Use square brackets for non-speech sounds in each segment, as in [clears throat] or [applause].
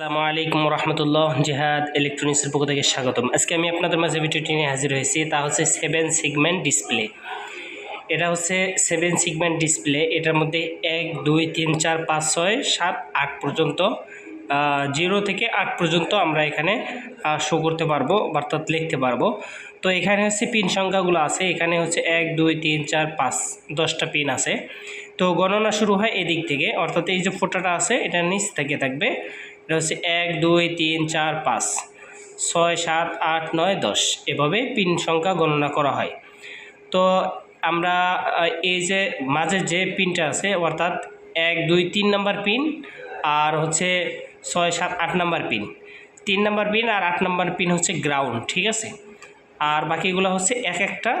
আসসালামু আলাইকুম রহমতুল্লাহ, জেহাদ ইলেকট্রনিক্সের পক্ষ থেকে স্বাগতম। আজকে আমি আপনাদের মাঝে ভিডিওটি নিয়ে হাজির হয়েছি, তা হচ্ছে সেভেন সিগমেন্ট ডিসপ্লে। এটা হচ্ছে সেভেন সিগমেন্ট ডিসপ্লে, এটার মধ্যে এক, দুই, তিন, চার, পাঁচ, ছয়, সাত, আট পর্যন্ত জিরো থেকে আট পর্যন্ত আমরা এখানে শো করতে পারব, অর্থাৎ লিখতে পারব। তো এখানে হচ্ছে পিন সংখ্যাগুলো আছে, এখানে হচ্ছে এক, দুই, তিন, চার, পাঁচ, দশটা পিন আছে। তো গণনা শুরু হয় এদিক থেকে, অর্থাৎ এই যে ফোটাটা আছে, এটা নিচ থেকে থাকবে। এটা হচ্ছে এক, দুই, তিন, চার, পাঁচ, ছয়, সাত, আট, নয়, দশ এভাবে পিন সংখ্যা গণনা করা হয়। তো আমরা এই যে মাঝে যে পিনটা আছে, অর্থাৎ এক, দুই, তিন নাম্বার পিন আর হচ্ছে ছয়, সাত, আট নাম্বার পিন। তিন নাম্বার পিন আর আট নাম্বার পিন হচ্ছে গ্রাউন্ড, ঠিক আছে? আর বাকিগুলো হচ্ছে এক একটা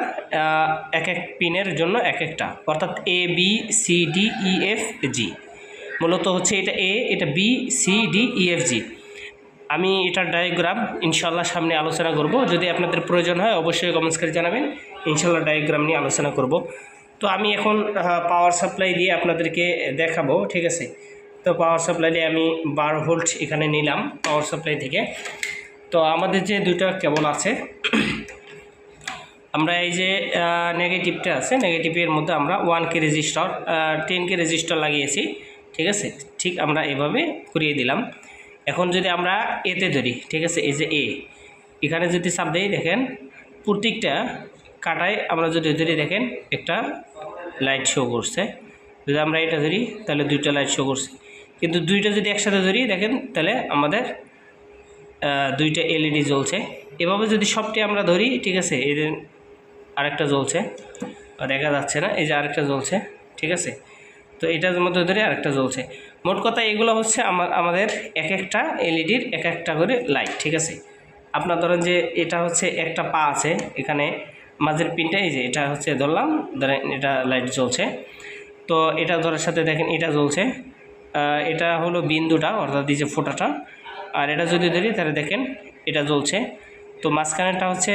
এক এক পিনের জন্য এক একটা, অর্থাৎ A B C D E F G মূলত হচ্ছে এটা এ, এটা B, C, D, E, F, G. আমি এটার ডায়াগ্রাম ইনশাল্লাহ সামনে আলোচনা করব। যদি আপনাদের প্রয়োজন হয়, অবশ্যই কমেন্টস করে জানাবেন। ইনশাল্লাহ ডায়াগ্রাম নিয়ে আলোচনা করব। তো আমি এখন পাওয়ার সাপ্লাই দিয়ে আপনাদেরকে দেখাবো, ঠিক আছে? তো পাওয়ার সাপ্লাই দিয়ে আমি বারো ভোল্ট এখানে নিলাম পাওয়ার সাপ্লাই থেকে। তো আমাদের যে দুটো কেবল আছে, [clears throat] আমরা এই যে নেগেটিভটা আছে নেগেটিভের মধ্যে আমরা one K resistor ten K resistor লাগিয়েছি। ঠিক আছে? ঠিক আমরা এভাবে করিয়ে দিলাম। এখন যদি আমরা এতে ধরি, ঠিক আছে? এই যে এ এখানে যদি চাপ দিই, দেখেন প্রত্যেকটা কাটায় আমরা যদি ধরি, দেখেন একটা লাইট শো করছে। যদি আমরা এটা ধরি, তাহলে দুইটা লাইট শো করছে। কিন্তু দুইটা যদি একসাথে ধরি, দেখেন, তাহলে আমাদের দুইটা এলইডি জ্বলছে। এভাবে যদি সবটি আমরা ধরি, ঠিক আছে? এই আরেকটা জ্বলছে। দেখা যাচ্ছে না, এই যে আরেকটা জ্বলছে, ঠিক আছে? তো এটার মধ্যে ধরে আরেকটা জ্বলছে। মোট কথা এগুলো হচ্ছে আমার আমাদের এক একটা এলইডির এক একটা করে লাইট, ঠিক আছে? আপনার ধরেন যে এটা হচ্ছে একটা পা আছে, এখানে মাঝের পিনটা, এই যে এটা হচ্ছে ধরলাম, ধরেন এটা লাইট জ্বলছে। তো এটা ধরার সাথে দেখেন এটা জ্বলছে। এটা হলো বিন্দুটা, অর্থাৎ এই যে ফোঁটাটা। আর এটা যদি ধরি, তাহলে দেখেন এটা জ্বলছে। তো মাঝখানেরটা হচ্ছে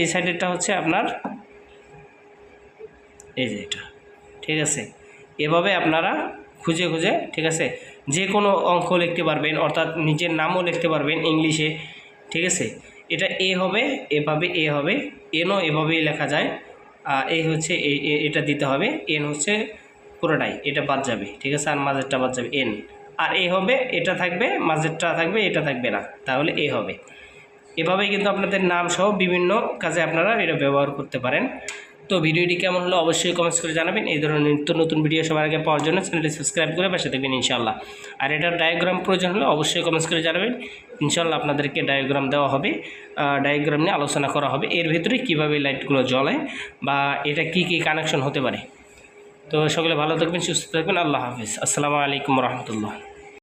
এই সাইডেরটা হচ্ছে আপনার, এই যে এটা, ঠিক আছে? এভাবে আপনারা খুঁজে খুঁজে, ঠিক আছে? যে কোনো অঙ্ক লিখতে পারবেন, অর্থাৎ নিজের নামও লিখতে পারবেন ইংলিশে, ঠিক আছে? এটা এ হবে, এভাবে এ হবে, এনও এভাবেই লেখা যায়। হচ্ছে, এ- এ- এটা দিতে হবে, এন হচ্ছে পুরোটাই, এটা বাদ যাবে, ঠিক আছে? আর মাঝেরটা বাদ যাবে, এন। আর এ হবে, এটা থাকবে, মাঝেরটা থাকবে, এটা থাকবে না, তাহলে এ হবে। এভাবেই কিন্তু আপনাদের নাম সহ বিভিন্ন কাজে আপনারা এটা ব্যবহার করতে পারেন। তো ভিডিওটি কেমন হলো অবশ্যই কমেন্টস করে জানাবেন। এই ধরনের নিত্য নতুন ভিডিও সবার আগে পাওয়ার জন্য চ্যানেলটি সাবস্ক্রাইব করে পাশে দেবেন ইনশাল্লাহ আর এটার ডায়াগ্রাম প্রয়োজন হলে অবশ্যই কমেন্টস করে জানাবেন। ইনশাল্লাহ আপনাদেরকে ডায়াগ্রাম দেওয়া হবে। ডায়াগ্রাম নিয়ে আলোচনা করা হবে। এর ভিতরে কীভাবে লাইটগুলো জ্বলে বা এটা কি কি কানেকশন হতে পারে। তো সকলে ভালো থাকবেন, সুস্থ থাকবেন। আল্লাহ হাফিজ। আসসালামু আলাইকুম রহমতুল্লাহ।